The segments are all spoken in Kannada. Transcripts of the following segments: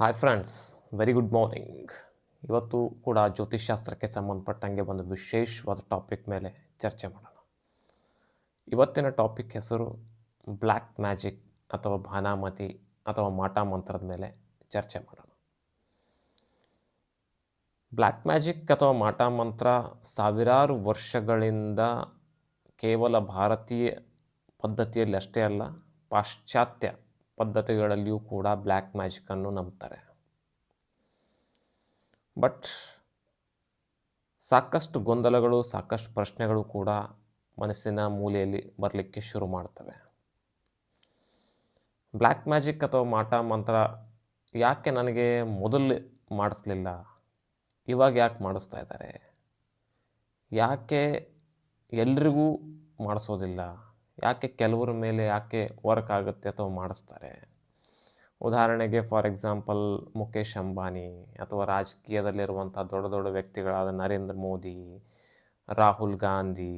Hi friends very good morning ಇವತ್ತು ಕೂಡ ಜ್ಯೋತಿಷ್ಶಾಸ್ತ್ರಕ್ಕೆ ಸಂಬಂಧಪಟ್ಟಂಗೆ ಒಂದು ವಿಶೇಷವಾದ ಟಾಪಿಕ್ ಮೇಲೆ ಚರ್ಚೆ ಮಾಡೋಣ. ಇವತ್ತಿನ ಟಾಪಿಕ್ ಹೆಸರು ಬ್ಲ್ಯಾಕ್ ಮ್ಯಾಜಿಕ್ ಅಥವಾ ಭಾನಾಮತಿ ಅಥವಾ ಮಾಟ ಮಂತ್ರದ ಮೇಲೆ ಚರ್ಚೆ ಮಾಡೋಣ. ಬ್ಲ್ಯಾಕ್ ಮ್ಯಾಜಿಕ್ ಅಥವಾ ಮಾಟ ಮಂತ್ರ ಸಾವಿರಾರು ವರ್ಷಗಳಿಂದ ಕೇವಲ ಭಾರತೀಯ ಪದ್ಧತಿಯಲ್ಲಿ ಅಷ್ಟೇ ಅಲ್ಲ, ಪಾಶ್ಚಾತ್ಯ ಪದ್ಧತಿಗಳಲ್ಲಿಯೂ ಕೂಡ ಬ್ಲ್ಯಾಕ್ ಮ್ಯಾಜಿಕನ್ನು ನಂಬ್ತಾರೆ. ಬಟ್ ಸಾಕಷ್ಟು ಗೊಂದಲಗಳು, ಸಾಕಷ್ಟು ಪ್ರಶ್ನೆಗಳು ಕೂಡ ಮನಸ್ಸಿನ ಮೂಲೆಯಲ್ಲಿ ಬರಲಿಕ್ಕೆ ಶುರು ಮಾಡ್ತವೆ. ಬ್ಲ್ಯಾಕ್ ಮ್ಯಾಜಿಕ್ ಅಥವಾ ಮಾಟ ಮಂತ್ರ ಯಾಕೆ ನನಗೆ ಮೊದಲು ಮಾಡಿಸ್ಲಿಲ್ಲ? ಇವಾಗ ಯಾಕೆ ಮಾಡಿಸ್ತಾ ಇದ್ದಾರೆ? ಯಾಕೆ ಎಲ್ರಿಗೂ ಮಾಡಿಸೋದಿಲ್ಲ? ಯಾಕೆ ಕೆಲವರ ಮೇಲೆ ಯಾಕೆ ವರ್ಕ್ ಆಗುತ್ತೆ ಅಥವಾ ಮಾಡಿಸ್ತಾರೆ? ಉದಾಹರಣೆಗೆ ಫಾರ್ ಎಕ್ಸಾಂಪಲ್ ಮುಖೇಶ್ ಅಂಬಾನಿ ಅಥವಾ ರಾಜಕೀಯದಲ್ಲಿರುವಂಥ ದೊಡ್ಡ ದೊಡ್ಡ ವ್ಯಕ್ತಿಗಳಾದ ನರೇಂದ್ರ ಮೋದಿ, ರಾಹುಲ್ ಗಾಂಧಿ,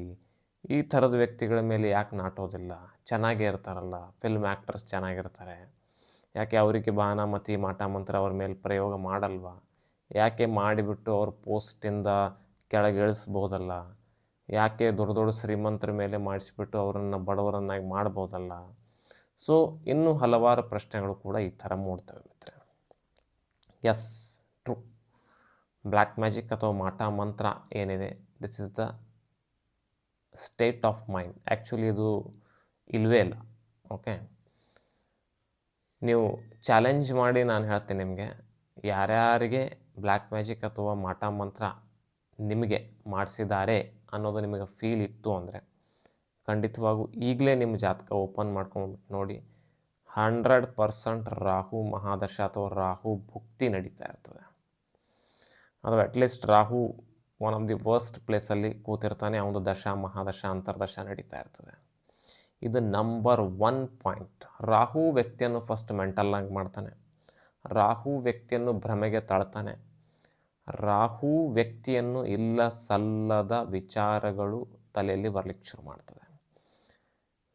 ಈ ಥರದ ವ್ಯಕ್ತಿಗಳ ಮೇಲೆ ಯಾಕೆ ನಾಟೋದಿಲ್ಲ? ಚೆನ್ನಾಗೇ ಇರ್ತಾರಲ್ಲ ಫಿಲ್ಮ್ ಆ್ಯಕ್ಟರ್ಸ್ ಚೆನ್ನಾಗಿರ್ತಾರೆ. ಯಾಕೆ ಅವರಿಗೆ ಬಾನಾಮತಿ ಮಾಟ ಮಂತ್ರ ಅವ್ರ ಮೇಲೆ ಪ್ರಯೋಗ ಮಾಡಲ್ವಾ? ಯಾಕೆ ಮಾಡಿಬಿಟ್ಟು ಅವ್ರ ಪೋಸ್ಟಿಂದ ಕೆಳಗಿಳಿಸ್ಬೋದಲ್ಲ ಯಾಕೆ ದೊಡ್ಡ ದೊಡ್ಡ ಶ್ರೀಮಂತರ ಮೇಲೆ ಮಾಡಿಸಿಬಿಟ್ಟು ಅವರನ್ನು ಬಡವರನ್ನಾಗಿ ಮಾಡ್ಬೋದಲ್ಲ? ಸೊ ಇನ್ನೂ ಹಲವಾರು ಪ್ರಶ್ನೆಗಳು ಕೂಡ ಈ ಥರ ಮೂಡ್ತವೆ ಮಿತ್ರ ಎಸ್ ಟ್ರೂ ಬ್ಲ್ಯಾಕ್ ಮ್ಯಾಜಿಕ್ ಅಥವಾ ಮಾಟ ಮಂತ್ರ ಏನಿದೆ? This is the state of mind actually ಇದು ಇಲ್ವೇ ಇಲ್ಲ. ಓಕೆ ನೀವು ಚಾಲೆಂಜ್ ಮಾಡಿ ನಾನು ಹೇಳ್ತೀನಿ ನಿಮಗೆ. ಯಾರ್ಯಾರಿಗೆ ಬ್ಲ್ಯಾಕ್ ಮ್ಯಾಜಿಕ್ ಅಥವಾ ಮಾಟ ಮಂತ್ರ ನಿಮಗೆ ಮಾಡಿಸಿದ್ದಾರೆ ಅನ್ನೋದು ನಿಮಗೆ ಫೀಲ್ ಇತ್ತು ಅಂದರೆ ಖಂಡಿತವಾಗೂ ಈಗಲೇ ನಿಮ್ಮ ಜಾತಕ ಓಪನ್ ಮಾಡ್ಕೊಂಡ್ಬಿಟ್ಟು ನೋಡಿ ಹಂಡ್ರೆಡ್ ಪರ್ಸೆಂಟ್ ರಾಹು ಮಹಾದಶ ಅಥವಾ ರಾಹು ಭುಕ್ತಿ ನಡೀತಾ ಇರ್ತದೆ. ಅಥವಾ at least Rahu one of the worst ಪ್ಲೇಸಲ್ಲಿ ಕೂತಿರ್ತಾನೆ ಅವನು ದಶ, ಮಹಾದಶ, ಅಂತರ್ದಶ ನಡೀತಾ ಇರ್ತದೆ. ಇದು ನಂಬರ್ ಒನ್ ಪಾಯಿಂಟ್ ರಾಹು ವ್ಯಕ್ತಿಯನ್ನು ಫಸ್ಟ್ ಮೆಂಟಲ್ಲಾಗಿ ಮಾಡ್ತಾನೆ. ರಾಹು ವ್ಯಕ್ತಿಯನ್ನು ಭ್ರಮೆಗೆ ತಳ್ತಾನೆ. ರಾಹು ವ್ಯಕ್ತಿಯನ್ನು ಇಲ್ಲ ಸಲ್ಲದ ವಿಚಾರಗಳು ತಲೆಯಲ್ಲಿ ಬರಲಿಕ್ಕೆ ಶುರು ಮಾಡ್ತದೆ.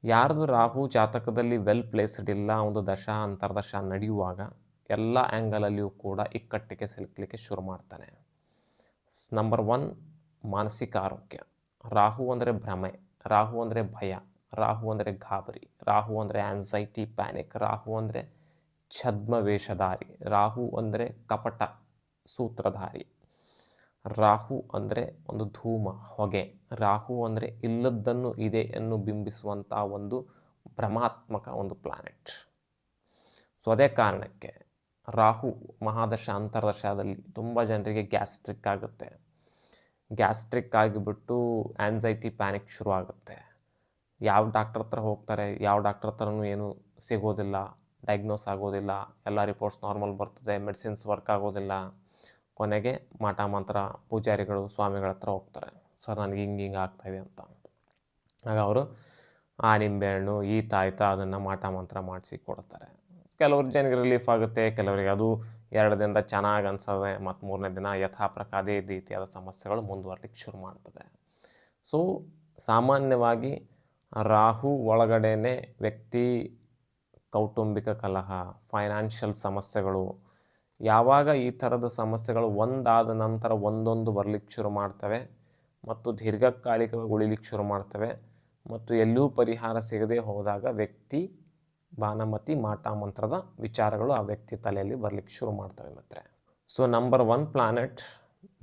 ಯಾರ್ದು ರಾಹು ಜಾತಕದಲ್ಲಿ ವೆಲ್ ಪ್ಲೇಸ್ಡ್ ಇಲ್ಲ, ಒಂದು ದಶ, ಅಂತರ್ದಶ ನಡೆಯುವಾಗ ಎಲ್ಲ ಆ್ಯಂಗಲಲ್ಲಿಯೂ ಕೂಡ ಇಕ್ಕಟ್ಟಿಗೆ ಸಿಲುಕಲಿಕ್ಕೆ ಶುರು ಮಾಡ್ತಾನೆ. ನಂಬರ್ ಒನ್ ಮಾನಸಿಕ ಆರೋಗ್ಯ. ರಾಹು ಅಂದರೆ ಭ್ರಮೆ, ರಾಹು ಅಂದರೆ ಭಯ, ರಾಹು ಅಂದರೆ ಗಾಬರಿ, ರಾಹು ಅಂದರೆ ಆ್ಯನ್ಸೈಟಿ ಪ್ಯಾನಿಕ್ ರಾಹು ಅಂದರೆ ಛದ್ಮವೇಷಧಾರಿ, ರಾಹು ಅಂದರೆ ಕಪಟ. ಸೂತ್ರಧಾರಿ. ರಾಹು ಅಂದರೆ ಒಂದು ಧೂಮ, ಹೊಗೆ. ರಾಹು ಅಂದರೆ ಇಲ್ಲದ್ದನ್ನು ಇದೆ ಎಂದು ಬಿಂಬಿಸುವಂಥ ಒಂದು ಭ್ರಮಾತ್ಮಕ ಒಂದು ಪ್ಲಾನೆಟ್ ಸೊ ಅದೇ ಕಾರಣಕ್ಕೆ ರಾಹು ಮಹಾದಶ, ಅಂತರ್ದಶದಲ್ಲಿ ತುಂಬ ಜನರಿಗೆ ಗ್ಯಾಸ್ಟ್ರಿಕ್ ಆಗುತ್ತೆ. ಗ್ಯಾಸ್ಟ್ರಿಕ್ ಆಗಿಬಿಟ್ಟು ಆ್ಯನ್ಸೈಟಿ ಪ್ಯಾನಿಕ್ ಶುರುವಾಗುತ್ತೆ. ಯಾವ ಡಾಕ್ಟರ್ ಹತ್ರ ಹೋಗ್ತಾರೆ, ಯಾವ ಡಾಕ್ಟರ್ ಹತ್ರನೂ ಏನು ಸಿಗೋದಿಲ್ಲ ಡಯಾಗ್ನೋಸ್ ಆಗೋದಿಲ್ಲ, ಎಲ್ಲ ರಿಪೋರ್ಟ್ಸ್ ನಾರ್ಮಲ್ ಬರ್ತದೆ ಮೆಡಿಸಿನ್ಸ್ ವರ್ಕ್ ಆಗೋದಿಲ್ಲ. ಕೊನೆಗೆ ಮಾಟ ಮಂತ್ರ ಪೂಜಾರಿಗಳು ಸ್ವಾಮಿಗಳ ಹತ್ರ ಹೋಗ್ತಾರೆ. ಸರ್, ನನಗೆ ಹಿಂಗೆ ಹಿಂಗೆ ಆಗ್ತಾಯಿದೆ ಅಂತ. ಆಗ ಅವರು, ಆ ನಿಂಬೆಹಣ್ಣು ಈ ತಾಯ್ತ ಅದನ್ನು ಮಾಟ ಮಂತ್ರ ಮಾಡಿಸಿ ಕೊಡ್ತಾರೆ. ಕೆಲವ್ರು ಜನರಿಗೆ ರಿಲೀಫ್ ಆಗುತ್ತೆ, ಕೆಲವರಿಗೆ ಅದು ಎರಡು ದಿನದ ಚೆನ್ನಾಗಿ ಅನ್ಸೋದೆ, ಮತ್ತು ಮೂರನೇ ದಿನ ಯಥಾ ಪ್ರಕಾರ ಅದೇ ರೀತಿಯಾದ ಸಮಸ್ಯೆಗಳು ಮುಂದುವರ್ಲಿಕ್ಕೆ ಶುರು ಮಾಡ್ತದೆ. ಸೊ ಸಾಮಾನ್ಯವಾಗಿ ರಾಹು ಒಳಗಡೆನೇ ವ್ಯಕ್ತಿ ಕೌಟುಂಬಿಕ ಕಲಹ ಫೈನಾನ್ಷಿಯಲ್ ಸಮಸ್ಯೆಗಳು ಯಾವಾಗ ಈ ಥರದ ಸಮಸ್ಯೆಗಳು ಒಂದಾದ ನಂತರ ಒಂದೊಂದು ಬರಲಿಕ್ಕೆ ಶುರು ಮಾಡ್ತವೆ ಮತ್ತು ದೀರ್ಘಕಾಲಿಕವಾಗಿ ಉಳಿಲಿಕ್ಕೆ ಶುರು ಮಾಡ್ತವೆ ಮತ್ತು ಎಲ್ಲೂ ಪರಿಹಾರ ಸಿಗದೆ ಹೋದಾಗ ವ್ಯಕ್ತಿ ಬಾನಮತಿ ಮಾಟ ಮಂತ್ರದ ವಿಚಾರಗಳು ಆ ವ್ಯಕ್ತಿ ತಲೆಯಲ್ಲಿ ಬರಲಿಕ್ಕೆ ಶುರು ಮಾಡ್ತವೆ ಮತ್ತೆ ಸೊ ನಂಬರ್ ಒನ್ ಪ್ಲಾನೆಟ್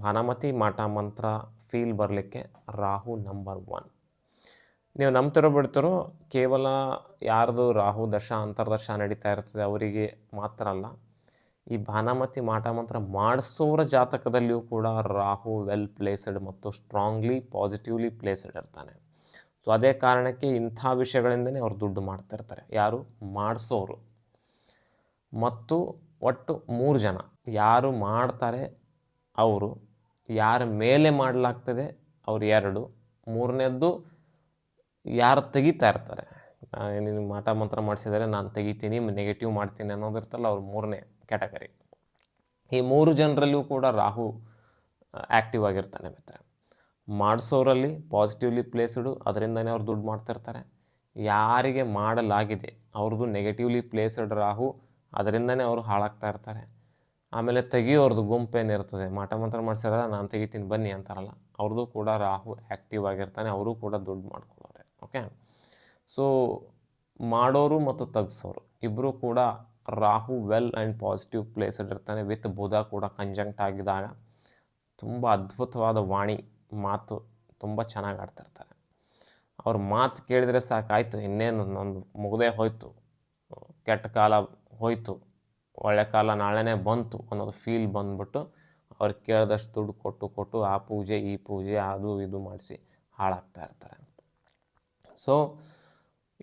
ಬಾನಮತಿ ಮಾಟ ಮಂತ್ರ ಫೀಲ್ ಬರಲಿಕ್ಕೆ ರಾಹು ನಂಬರ್ ಒನ್ ನೀವು ನಂಬ್ತಿರೋ ಬಿಡ್ತಿರೋ, ಕೇವಲ ಯಾರದು ರಾಹು ದಶ, ಅಂತರ್ದಶ ನಡೀತಾ ಇರ್ತದೆ ಅವರಿಗೆ ಮಾತ್ರ ಅಲ್ಲ. ಈ ಭಾನಾಮತಿ ಮಾಟ ಮಂತ್ರ ಮಾಡಿಸೋರ ಜಾತಕದಲ್ಲಿಯೂ ಕೂಡ ರಾಹು ವೆಲ್ ಪ್ಲೇಸ್ಡ್ ಮತ್ತು ಸ್ಟ್ರಾಂಗ್ಲಿ ಪಾಸಿಟಿವ್ಲಿ ಪ್ಲೇಸ್ಡ್ ಇರ್ತಾನೆ. ಸೊ ಅದೇ ಕಾರಣಕ್ಕೆ ಇಂಥ ವಿಷಯಗಳಿಂದನೇ ಅವ್ರು ದುಡ್ಡು ಮಾಡ್ತಿರ್ತಾರೆ ಯಾರು? ಮಾಡಿಸೋರು. ಮತ್ತು ಒಟ್ಟು ಮೂರು ಜನ. ಯಾರು ಮಾಡ್ತಾರೆ? ಅವರು. ಯಾರ ಮೇಲೆ ಮಾಡಲಾಗ್ತದೆ? ಅವ್ರು ಎರಡು. ಮೂರನೇದ್ದು ಯಾರು ತೆಗಿತಾ ಇರ್ತಾರೆ? ನೀನು ಮಾಟ ಮಂತ್ರ ಮಾಡಿಸಿದರೆ ನಾನು ತೆಗಿತೀನಿ ನೆಗೆಟಿವ್ ಮಾಡ್ತೀನಿ ಅನ್ನೋದಿರ್ತಲ್ಲ ಅವ್ರು ಮೂರನೇ. ಕ್ಯಾಟಗರಿ ಈ ಮೂರು ಜನರಲ್ಲೂ ಕೂಡ ರಾಹು ಆ್ಯಕ್ಟಿವ್ ಆಗಿರ್ತಾನೆ ಮಿತ್ರ ಮಾಡಿಸೋರಲ್ಲಿ ಪಾಸಿಟಿವ್ಲಿ ಪ್ಲೇಸ್ಡು ಅದರಿಂದನೇ ಅವ್ರು ದುಡ್ಡು ಮಾಡ್ತಿರ್ತಾರೆ ಯಾರಿಗೆ ಮಾಡಲಾಗಿದೆ, ಅವ್ರದ್ದು ನೆಗೆಟಿವ್ಲಿ ಪ್ಲೇಸ್ಡ್ ರಾಹು, ಅದರಿಂದನೇ ಅವರು ಹಾಳಾಗ್ತಾ ಇರ್ತಾರೆ. ಆಮೇಲೆ ತೆಗಿಯೋರ್ದು ಗುಂಪೇನಿರ್ತದೆ ಮಾಟ ಮಂತ್ರ ಮಾಡಿಸಿರೋದ, ನಾನು ತೆಗಿತೀನಿ, ಬನ್ನಿ ಅಂತಾರಲ್ಲ, ಅವ್ರದ್ದು ಕೂಡ ರಾಹು ಆ್ಯಕ್ಟಿವ್ ಆಗಿರ್ತಾನೆ, ಅವರು ಕೂಡ ದುಡ್ಡು ಮಾಡ್ಕೊಳ್ಳೋರೆ ಓಕೆ ಸೊ ಮಾಡೋರು ಮತ್ತು ತೆಗ್ಸೋರು ಇಬ್ಬರು ಕೂಡ ರಾಹು ವೆಲ್ ಆ್ಯಂಡ್ ಪಾಸಿಟಿವ್ ಪ್ಲೇಸಲ್ಲಿ ಇರ್ತಾನೆ ವಿತ್ ಬುಧ ಕೂಡ ಕಂಜಂಕ್ಟ್ ಆಗಿದಾಗ ತುಂಬ ಅದ್ಭುತವಾದ ವಾಣಿ, ಮಾತು ತುಂಬ ಚೆನ್ನಾಗಿ ಆಡ್ತಿರ್ತಾರೆ ಅವ್ರ ಮಾತು ಕೇಳಿದರೆ ಸಾಕಾಯಿತು, ಇನ್ನೇನು ನಂದು ಮುಗದೇ ಹೋಯಿತು, ಕೆಟ್ಟ ಕಾಲ ಹೋಯಿತು, ಒಳ್ಳೆ ಕಾಲ ನಾಳೆನೇ ಬಂತು ಅನ್ನೋದು ಫೀಲ್ ಬಂದ್ಬಿಟ್ಟು ಅವ್ರಿಗೆ ಕೇಳಿದಷ್ಟು ದುಡ್ಡು ಕೊಟ್ಟು ಕೊಟ್ಟು ಆ ಪೂಜೆ, ಈ ಪೂಜೆ, ಅದು ಇದು ಮಾಡಿಸಿ ಹಾಳಾಗ್ತಾ ಇರ್ತಾರೆ. ಸೊ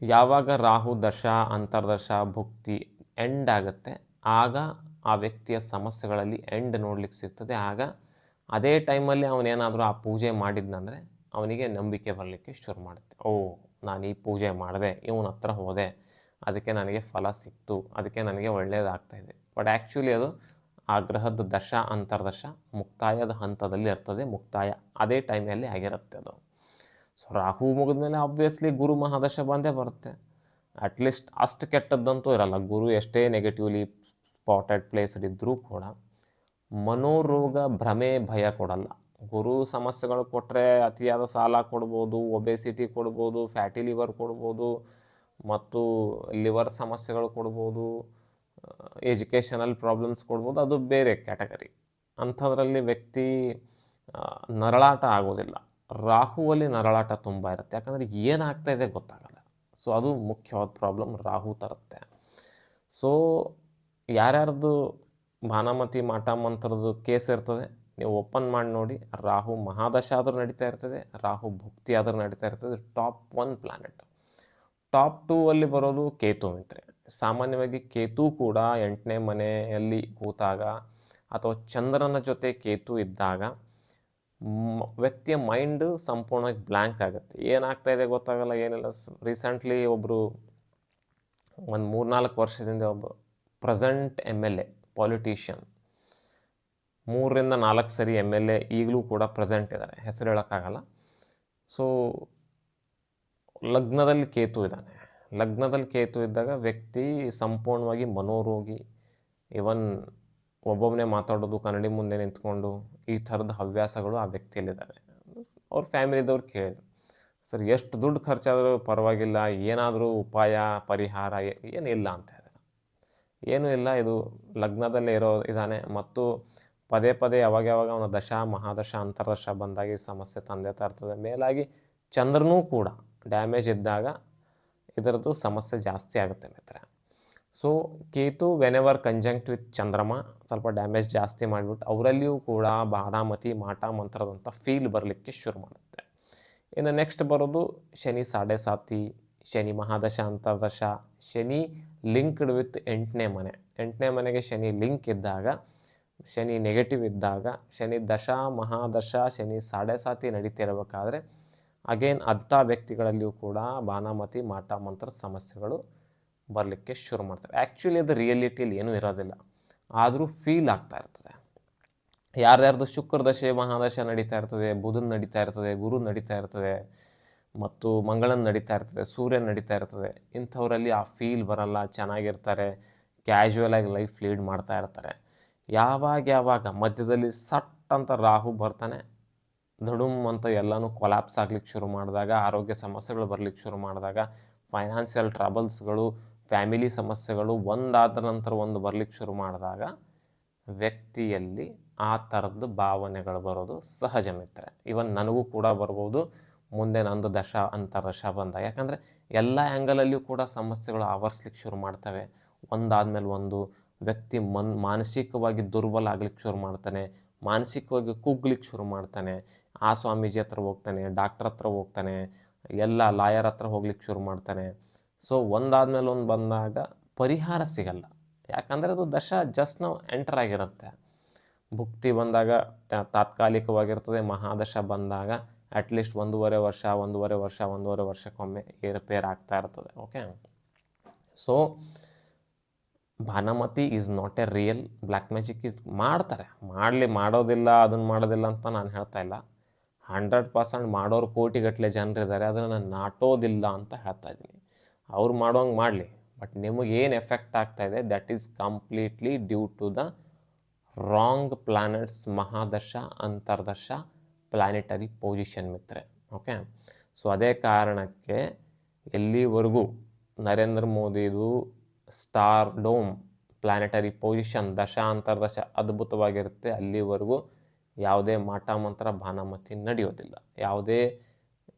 ಯಾವಾಗ ರಾಹು ದಶ, ಅಂತರ್ದಶ, ಭುಕ್ತಿ ಎಂಡ್ ಆಗುತ್ತೆ. ಆಗ ಆ ವ್ಯಕ್ತಿಯ ಸಮಸ್ಯೆಗಳಲ್ಲಿ ಎಂಡ್ ನೋಡ್ಲಿಕ್ಕೆ ಸಿಗ್ತದೆ. ಆಗ ಅದೇ ಟೈಮಲ್ಲಿ ಅವನೇನಾದರೂ ಆ ಪೂಜೆ ಮಾಡಿದ್ನಂದರೆ ಅವನಿಗೆ ನಂಬಿಕೆ ಬರಲಿಕ್ಕೆ ಶುರು ಮಾಡುತ್ತೆ. ಓ, ನಾನು ಈ ಪೂಜೆ ಮಾಡಿದೆ, ಇವನ ಹತ್ರ ಹೋದೆ, ಅದಕ್ಕೆ ನನಗೆ ಫಲ ಸಿಕ್ತು, ಅದಕ್ಕೆ ನನಗೆ ಒಳ್ಳೆಯದಾಗ್ತಾಯಿದೆ ಬಟ್ ಆ್ಯಕ್ಚುಲಿ ಅದು ಆ ಗ್ರಹದ ದಶ, ಅಂತರ್ದಶ ಮುಕ್ತಾಯದ ಹಂತದಲ್ಲಿ ಇರ್ತದೆ, ಮುಕ್ತಾಯ ಅದೇ ಟೈಮಲ್ಲಿ ಆಗಿರುತ್ತೆ ಅದು. ಸೊ ರಾಹು ಮುಗಿದ್ಮೇಲೆ ಆಬ್ವಿಯಸ್ಲಿ ಗುರು ಮಹಾದಶ ಬಂದೇ ಬರುತ್ತೆ. ಅಟ್ಲೀಸ್ಟ್ ಅಷ್ಟು ಕೆಟ್ಟದ್ದಂತೂ ಇರಲ್ಲ. ಗುರು ಎಷ್ಟೇ ನೆಗೆಟಿವ್ಲಿ ಸ್ಪಾಟೆಡ್ ಪ್ಲೇಸಲ್ಲಿದ್ದರೂ ಕೂಡ ಮನೋರೋಗ, ಭ್ರಮೆ, ಭಯ ಕೊಡಲ್ಲ. ಗುರು ಸಮಸ್ಯೆಗಳು ಕೊಟ್ಟರೆ ಅತಿಯಾದ ಸಾಲ ಕೊಡ್ಬೋದು ಒಬೆಸಿಟಿ ಕೊಡ್ಬೋದು ಫ್ಯಾಟಿ ಲಿವರ್ ಕೊಡ್ಬೋದು, ಮತ್ತು ಲಿವರ್ ಸಮಸ್ಯೆಗಳು ಕೊಡ್ಬೋದು ಎಜುಕೇಷನಲ್ ಪ್ರಾಬ್ಲಮ್ಸ್ ಕೊಡ್ಬೋದು. ಅದು ಬೇರೆ ಕ್ಯಾಟಗರಿ ಅಂಥದ್ರಲ್ಲಿ ವ್ಯಕ್ತಿ ನರಳಾಟ ಆಗೋದಿಲ್ಲ. ರಾಹುವಲ್ಲಿ ನರಳಾಟ ತುಂಬ ಇರುತ್ತೆ. ಯಾಕಂದರೆ ಏನಾಗ್ತಾ ಇದೆ ಗೊತ್ತಾಗಲ್ಲ. ಸೊ ಅದು ಮುಖ್ಯವಾದ ಪ್ರಾಬ್ಲಮ್ ರಾಹು ತರುತ್ತೆ. ಸೊ ಯಾರ್ಯಾರ್ದು ಭಾನಮತಿ ಮಾಟ ಮಂತ್ರದ್ದು ಕೇಸ್ ಇರ್ತದೆ, ನೀವು ಓಪನ್ ಮಾಡಿ ನೋಡಿ, ರಾಹು ಮಹಾದಶ ಆದರೂ ನಡೀತಾ ಇರ್ತದೆ, ರಾಹು ಭುಕ್ತಿ ಆದರೂ ನಡೀತಾ ಇರ್ತದೆ top one planet top two ಅಲ್ಲಿ ಬರೋದು ಕೇತು ಮಿತ್ರೆ. ಸಾಮಾನ್ಯವಾಗಿ ಕೇತು ಕೂಡ ಎಂಟನೇ ಮನೆಯಲ್ಲಿ ಕೂತಾಗ ಅಥವಾ ಚಂದ್ರನ ಜೊತೆ ಕೇತು ಇದ್ದಾಗ ವ್ಯಕ್ತಿಯ ಮೈಂಡ್ ಸಂಪೂರ್ಣವಾಗಿ ಬ್ಲ್ಯಾಂಕ್ ಆಗುತ್ತೆ. ಏನಾಗ್ತಾ ಇದೆ ಗೊತ್ತಾಗಲ್ಲ, ಏನಿಲ್ಲ. ರೀಸೆಂಟ್ಲಿ ಒಬ್ಬರು ಒಂದು ಮೂರ್ನಾಲ್ಕು ವರ್ಷದಿಂದ ಒಬ್ಬ present M L A, politician. ಮೂರರಿಂದ ನಾಲ್ಕು ಸರಿ ಎಂ ಎಲ್ ಎ, ಈಗಲೂ ಕೂಡ ಪ್ರೆಸೆಂಟ್ ಇದ್ದಾರೆ ಹೆಸರು ಹೇಳೋಕ್ಕಾಗಲ್ಲ. ಸೊ, ಲಗ್ನದಲ್ಲಿ ಕೇತು ಇದ್ದಾನೆ. ಲಗ್ನದಲ್ಲಿ ಕೇತು ಇದ್ದಾಗ ವ್ಯಕ್ತಿ ಸಂಪೂರ್ಣವಾಗಿ ಮನೋರೋಗಿ ಇವನ್ ಒಬ್ಬೊಬ್ಬನೇ ಮಾತಾಡೋದು, ಕನ್ನಡಿ ಮುಂದೆ ನಿಂತ್ಕೊಂಡು ಈ ಥರದ ಹವ್ಯಾಸಗಳು ಆ ವ್ಯಕ್ತಿಯಲ್ಲಿದ್ದಾವೆ. ಅವ್ರ ಫ್ಯಾಮಿಲಿದವ್ರು ಕೇಳಿದ್ರು, ಸರ್, ಎಷ್ಟು ದುಡ್ಡು ಖರ್ಚಾದರೂ ಪರವಾಗಿಲ್ಲ, ಏನಾದರೂ ಉಪಾಯ, ಪರಿಹಾರ ಏನಿಲ್ಲ ಅಂತ ಹೇಳಿದ್ರು. ಏನೂ ಇಲ್ಲ, ಇದು ಲಗ್ನದಲ್ಲೇ ಇರೋ ಇದ್ದಾನೆ ಮತ್ತು ಪದೇ ಪದೇ ಯಾವಾಗ ಯಾವಾಗ ಅವನ ದಶ, ಮಹಾದಶ, ಅಂತರ್ದಶ ಬಂದಾಗ ಈ ಸಮಸ್ಯೆ ತಂದೆ ತರ್ತದೆ ಮೇಲಾಗಿ ಚಂದ್ರನೂ ಕೂಡ ಡ್ಯಾಮೇಜ್ ಇದ್ದಾಗ ಇದರದ್ದು ಸಮಸ್ಯೆ ಜಾಸ್ತಿ ಆಗುತ್ತೆ ಮಿತ್ರ so Ketu whenever conjunct with ಚಂದ್ರಮ ಸ್ವಲ್ಪ ಡ್ಯಾಮೇಜ್ ಜಾಸ್ತಿ ಮಾಡಿಬಿಟ್ಟು ಅವರಲ್ಲಿಯೂ ಕೂಡ ಬಾರಾಮತಿ ಮಾಟ ಮಂತ್ರದಂಥ ಫೀಲ್ ಬರಲಿಕ್ಕೆ ಶುರು ಮಾಡುತ್ತೆ. ಇನ್ನು ನೆಕ್ಸ್ಟ್ ಬರೋದು ಶನಿ ಸಾಡೆ ಸಾತಿ ಶನಿ ಮಹಾದಶ ಅಂತರ್ದಶ ಶನಿ ಲಿಂಕ್ಡ್ ವಿತ್ ಎಂಟನೇ ಮನೆ. ಎಂಟನೇ ಮನೆಗೆ ಶನಿ ಲಿಂಕ್ ಇದ್ದಾಗ, ಶನಿ ನೆಗೆಟಿವ್ ಇದ್ದಾಗ, ಶನಿ ದಶ, ಮಹಾದಶ, ಶನಿ ಸಾಡೆ ಸಾತಿ ನಡೀತಿರಬೇಕಾದ್ರೆ ಅಗೇನ್ ಅಂಥ ವ್ಯಕ್ತಿಗಳಲ್ಲಿಯೂ ಕೂಡ ಬಾನಾಮತಿ ಮಾಟ ಮಂತ್ರ ಸಮಸ್ಯೆಗಳು ಬರಲಿಕ್ಕೆ ಶುರು ಮಾಡ್ತಾರೆ. ಆ್ಯಕ್ಚುಲಿ ಅದು ರಿಯಲಿಟಿಯಲ್ಲಿ ಏನೂ ಇರೋದಿಲ್ಲ. ಆದರೂ ಫೀಲ್ ಆಗ್ತಾ ಇರ್ತದೆ. ಯಾರ್ಯಾರ್ದು ಶುಕ್ರ ದಶೆ, ಮಹಾದಶೆ ನಡೀತಾ ಇರ್ತದೆ, ಬುಧನ್ ನಡೀತಾ ಇರ್ತದೆ, ಗುರು ನಡೀತಾ ಇರ್ತದೆ, ಮತ್ತು ಮಂಗಳನ್ ನಡೀತಾ ಇರ್ತದೆ ಸೂರ್ಯ ನಡೀತಾ ಇರ್ತದೆ, ಇಂಥವರಲ್ಲಿ ಆ ಫೀಲ್ ಬರಲ್ಲ, ಚೆನ್ನಾಗಿರ್ತಾರೆ ಕ್ಯಾಶುವಲ್ ಆಗಿ ಲೈಫ್ ಲೀಡ್ ಮಾಡ್ತಾ ಇರ್ತಾರೆ. ಯಾವಾಗ ಯಾವಾಗ ಮಧ್ಯದಲ್ಲಿ ಸಟ್ ಅಂತ ರಾಹು ಬರ್ತಾನೆ ಧಡುಮ್ ಅಂತ ಎಲ್ಲನೂ ಕೊಲಾಪ್ಸ್ ಆಗ್ಲಿಕ್ಕೆ ಶುರು ಮಾಡಿದಾಗ, ಆರೋಗ್ಯ ಸಮಸ್ಯೆಗಳು ಬರ್ಲಿಕ್ಕೆ ಶುರು ಮಾಡಿದಾಗ ಫೈನಾನ್ಷಿಯಲ್ ಟ್ರಬಲ್ಸ್ಗಳು ಫ್ಯಾಮಿಲಿ ಸಮಸ್ಯೆಗಳು ಒಂದಾದ ನಂತರ ಒಂದು ಬರಲಿಕ್ಕೆ ಶುರು ಮಾಡಿದಾಗ ವ್ಯಕ್ತಿಯಲ್ಲಿ ಆ ಥರದ್ದು ಭಾವನೆಗಳು ಬರೋದು ಸಹಜ ಮಿತ್ರ ಇವನ್ ನನಗೂ ಕೂಡ ಬರ್ಬೋದು, ಮುಂದೆ ನಂದು ದಶ ಅಂತ ದಶ ಬಂದ ಯಾಕಂದರೆ ಎಲ್ಲ ಆ್ಯಂಗಲಲ್ಲಿಯೂ ಕೂಡ ಸಮಸ್ಯೆಗಳು ಆವರಿಸ್ಲಿಕ್ಕೆ ಶುರು ಮಾಡ್ತವೆ. ಒಂದಾದಮೇಲೆ ಒಂದು ವ್ಯಕ್ತಿ ಮನ್, ಮಾನಸಿಕವಾಗಿ ದುರ್ಬಲ ಆಗ್ಲಿಕ್ಕೆ ಶುರು ಮಾಡ್ತಾನೆ, ಮಾನಸಿಕವಾಗಿ ಕುಗ್ಲಿಕ್ಕೆ ಶುರು ಮಾಡ್ತಾನೆ, ಆ ಸ್ವಾಮೀಜಿ ಹತ್ರ ಹೋಗ್ತಾನೆ, ಡಾಕ್ಟ್ರ್ ಹತ್ರ ಹೋಗ್ತಾನೆ, ಎಲ್ಲ ಲಾಯರ್ ಹತ್ರ ಹೋಗ್ಲಿಕ್ಕೆ ಶುರು ಮಾಡ್ತಾನೆ. ಸೊ ಒಂದಾದ್ಮೇಲೆ ಒಂದು ಬಂದಾಗ ಪರಿಹಾರ ಸಿಗಲ್ಲ. ಯಾಕಂದರೆ ಅದು ದಶ ಜಸ್ಟ್ ನಾವು ಎಂಟರ್ ಆಗಿರುತ್ತೆ. ಭುಕ್ತಿ ಬಂದಾಗ ತಾತ್ಕಾಲಿಕವಾಗಿರ್ತದೆ, ಮಹಾದಶ ಬಂದಾಗ ಅಟ್ಲೀಸ್ಟ್ ಒಂದೂವರೆ ವರ್ಷ ಒಂದೂವರೆ ವರ್ಷ, ಒಂದೂವರೆ ವರ್ಷಕ್ಕೊಮ್ಮೆ ಏರುಪೇರು ಆಗ್ತಾ ಇರ್ತದೆ okay so Bhanamati is not a real black magic is ಮಾಡ್ತಾರೆ. ಮಾಡಲಿ ಮಾಡೋದಿಲ್ಲ ಅದನ್ನು ಮಾಡೋದಿಲ್ಲ ಅಂತ ನಾನು ಹೇಳ್ತಾ ಇಲ್ಲ. ಹಂಡ್ರೆಡ್ ಪರ್ಸೆಂಟ್ ಮಾಡೋರು ಕೋಟಿಗಟ್ಟಲೆ ಜನರಿದ್ದಾರೆ, ಅದನ್ನು ನಾನು ನಾಟೋದಿಲ್ಲ ಅಂತ ಹೇಳ್ತಾ ಇದ್ದೀನಿ. ಅವ್ರು ಮಾಡೋಂಗೆ ಮಾಡಲಿ. ಬಟ್ ನಿಮಗೆ ಏನು ಎಫೆಕ್ಟ್ ಇದೆ that is completely due to the wrong planets ಮಹಾದಶ ಅಂತರ್ದರ್ಶ ಪ್ಲಾನೆಟರಿ ಪೊಸಿಷನ್ ಮಿತ್ರೆ. ಓಕೆ ಸೊ ಅದೇ ಕಾರಣಕ್ಕೆ ಎಲ್ಲಿವರೆಗೂ ನರೇಂದ್ರ ಮೋದಿದು ಸ್ಟಾರ್ ಡೋಮ್ ಪ್ಲಾನೆಟರಿ ಪೊಸಿಷನ್ ದಶ ಅಂತರ್ದಶ ಅದ್ಭುತವಾಗಿರುತ್ತೆ, ಅಲ್ಲಿವರೆಗೂ ಯಾವುದೇ ಮಾಟ, ಮಂತ್ರ ಭಾನಮತಿ ನಡೆಯೋದಿಲ್ಲ. ಯಾವುದೇ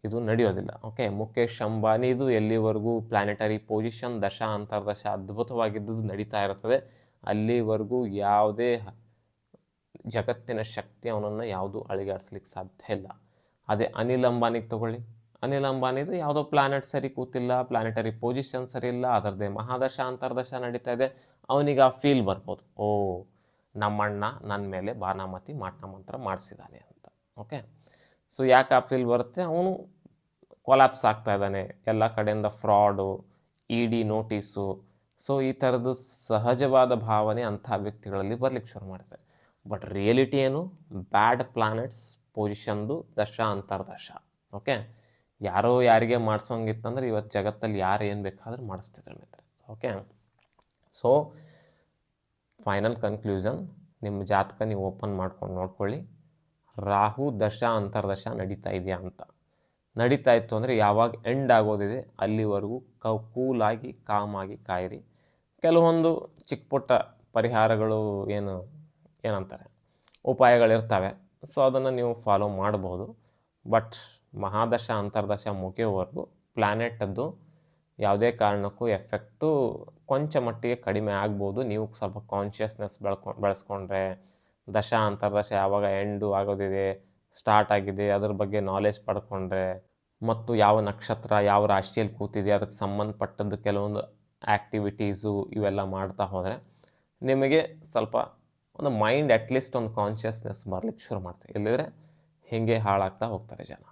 ಇದು ನಡೆಯೋದಿಲ್ಲ. ಓಕೆ ಮುಖೇಶ್ ಅಂಬಾನಿದು ಎಲ್ಲಿವರೆಗೂ ಪ್ಲಾನೆಟರಿ ಪೊಸಿಷನ್ ದಶ ಅಂತರ್ದಶ ಅದ್ಭುತವಾಗಿದ್ದುದು ನಡೀತಾ ಇರ್ತದೆ ಅಲ್ಲಿವರೆಗೂ ಯಾವುದೇ ಜಗತ್ತಿನ ಶಕ್ತಿ ಅವನನ್ನು ಯಾವುದು ಅಳಿಗಾಡಿಸ್ಲಿಕ್ಕೆ ಸಾಧ್ಯ ಇಲ್ಲ. ಅದೇ ಅನಿಲ್ ಅಂಬಾನಿಗೆ ತಗೊಳ್ಳಿ. ಅನಿಲ್ ಅಂಬಾನಿದು ಯಾವುದೋ ಪ್ಲಾನೆಟ್ ಸರಿ ಕೂತಿಲ್ಲ ಪ್ಲಾನೆಟರಿ ಪೊಸಿಷನ್ ಸರಿ ಇಲ್ಲ, ಅದರದ್ದೇ ಮಹಾದಶ ಅಂತರ್ದಶ ನಡೀತಾ ಇದೆ. ಅವನಿಗೆ ಆ ಫೀಲ್ ಬರ್ಬೋದು. ಓ, ನಮ್ಮಣ್ಣ ನನ್ನ ಮೇಲೆ ಬಾನಾಮತಿ ಮಾಟ ಮಂತ್ರ ಮಾಡಿಸಿದ್ದಾನೆ ಅಂತ. ಓಕೆ ಸೊ ಯಾಕೆ ಆ ಫೀಲ್ ಬರುತ್ತೆ? ಅವನು ಕೊಲಾಪ್ಸ್ ಆಗ್ತಾ ಇದ್ದಾನೆ. ಎಲ್ಲ ಕಡೆಯಿಂದ fraud E D notice so ಈ ಥರದ್ದು ಸಹಜವಾದ ಭಾವನೆ ಅಂಥ ವ್ಯಕ್ತಿಗಳಲ್ಲಿ ಬರ್ಲಿಕ್ಕೆ ಶುರು ಮಾಡ್ತಾರೆ. ಬಟ್ ರಿಯಲಿಟಿ ಏನು? ಬ್ಯಾಡ್ ಪ್ಲಾನೆಟ್ಸ್ ಪೊಸಿಷನ್ದು ದಶ ಅಂತರ್ದಶ. ಓಕೆ ಯಾರೋ ಯಾರಿಗೆ ಮಾಡಿಸೋಂಗಿತ್ತಂದ್ರೆ ಇವತ್ತು ಜಗತ್ತಲ್ಲಿ ಯಾರು ಏನು ಬೇಕಾದರೂ ಮಾಡಿಸ್ತಿದ್ರು ಮಿತ್ರ ಓಕೆ ಸೊ ಫೈನಲ್ ಕನ್ಕ್ಲೂಷನ್ ನಿಮ್ಮ ಜಾತಕ ನೀವು ಓಪನ್ ಮಾಡ್ಕೊಂಡು ನೋಡ್ಕೊಳ್ಳಿ. ರಾಹು ದಶ ಅಂತರ್ದಶ ನಡೀತಾ ಇದೆಯಾ ಅಂತ. ನಡೀತಾ ಇತ್ತು ಅಂದರೆ ಯಾವಾಗ ಎಂಡ್ ಆಗೋದಿದೆ ಅಲ್ಲಿವರೆಗೂ ಕ, ಕೂಲಾಗಿ ಕಾಮಾಗಿ ಕಾಯಿರಿ. ಕೆಲವೊಂದು ಚಿಕ್ಕ ಪುಟ್ಟ ಪರಿಹಾರಗಳು ಏನು, ಏನಂತಾರೆ, ಉಪಾಯಗಳಿರ್ತವೆ. ಸೊ ಅದನ್ನು ನೀವು ಫಾಲೋ ಮಾಡ್ಬೋದು. ಬಟ್ ಮಹಾದಶ ಅಂತರ್ದಶ ಮುಗಿಯೋವರೆಗೂ ಪ್ಲ್ಯಾನೆಟದ್ದು ಯಾವುದೇ ಕಾರಣಕ್ಕೂ ಎಫೆಕ್ಟು ಕೊಂಚ ಮಟ್ಟಿಗೆ ಕಡಿಮೆ ಆಗ್ಬೋದು. ನೀವು ಸ್ವಲ್ಪ ಕಾನ್ಷಿಯಸ್ನೆಸ್ ಬೆಳ್ಕೊ, ಬೆಳೆಸ್ಕೊಂಡ್ರೆ ದಶ ಅಂತರ್ದಶ ಯಾವಾಗ ಎಂಡು ಆಗೋದಿದೆ ಸ್ಟಾರ್ಟ್ ಆಗಿದೆ, ಅದ್ರ ಬಗ್ಗೆ ನಾಲೆಜ್ ಪಡ್ಕೊಂಡ್ರೆ ಮತ್ತು ಯಾವ ನಕ್ಷತ್ರ, ಯಾವ ರಾಶಿಯಲ್ಲಿ ಕೂತಿದೆ, ಅದಕ್ಕೆ ಸಂಬಂಧಪಟ್ಟದ್ದು ಕೆಲವೊಂದು ಆ್ಯಕ್ಟಿವಿಟೀಸು ಇವೆಲ್ಲ ಮಾಡ್ತಾ ಹೋದರೆ ನಿಮಗೆ ಸ್ವಲ್ಪ ಒಂದು ಮೈಂಡ್ ಅಟ್ಲೀಸ್ಟ್ ಒಂದು ಕಾನ್ಷಿಯಸ್ನೆಸ್ ಬರಲಿಕ್ಕೆ ಶುರು ಮಾಡ್ತಾರೆ ಇಲ್ಲದ್ರೆ ಹೀಗೆ ಹಾಳಾಗ್ತಾ ಹೋಗ್ತಾರೆ ಜನ.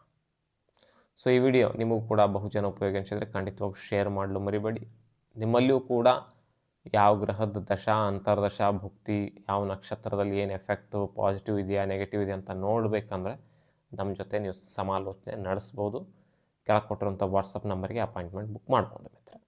ಸೊ ಈ ವಿಡಿಯೋ ನಿಮಗೂ ಕೂಡ ಬಹುಜನ ಉಪಯೋಗ ಅನಿಸಿದರೆ ಖಂಡಿತವಾಗಿ ಶೇರ್ ಮಾಡಲು ಮರಿಬೇಡಿ. ನಿಮ್ಮಲ್ಲಿಯೂ ಕೂಡ ಯಾವ ಗ್ರಹದ ದಶ, ಅಂತರ್ದಶ, ಭುಕ್ತಿ ಯಾವ ನಕ್ಷತ್ರದಲ್ಲಿ ಏನು ಎಫೆಕ್ಟು ಪಾಸಿಟಿವ್ ಇದೆಯಾ ನೆಗೆಟಿವ್ ಇದೆಯಾ ಅಂತ ನೋಡಬೇಕಂದ್ರೆ ನಮ್ಮ ಜೊತೆ ನೀವು ಸಮಾಲೋಚನೆ ನಡೆಸ್ಬೋದು. ಕೆಳಗೆ ಕೊಟ್ಟಿರುವಂಥ ವಾಟ್ಸಪ್ ನಂಬರ್ಗೆ ಅಪಾಯಿಂಟ್ಮೆಂಟ್ ಬುಕ್ ಮಾಡಿಕೊಂಡು ಮಿತ್ರ.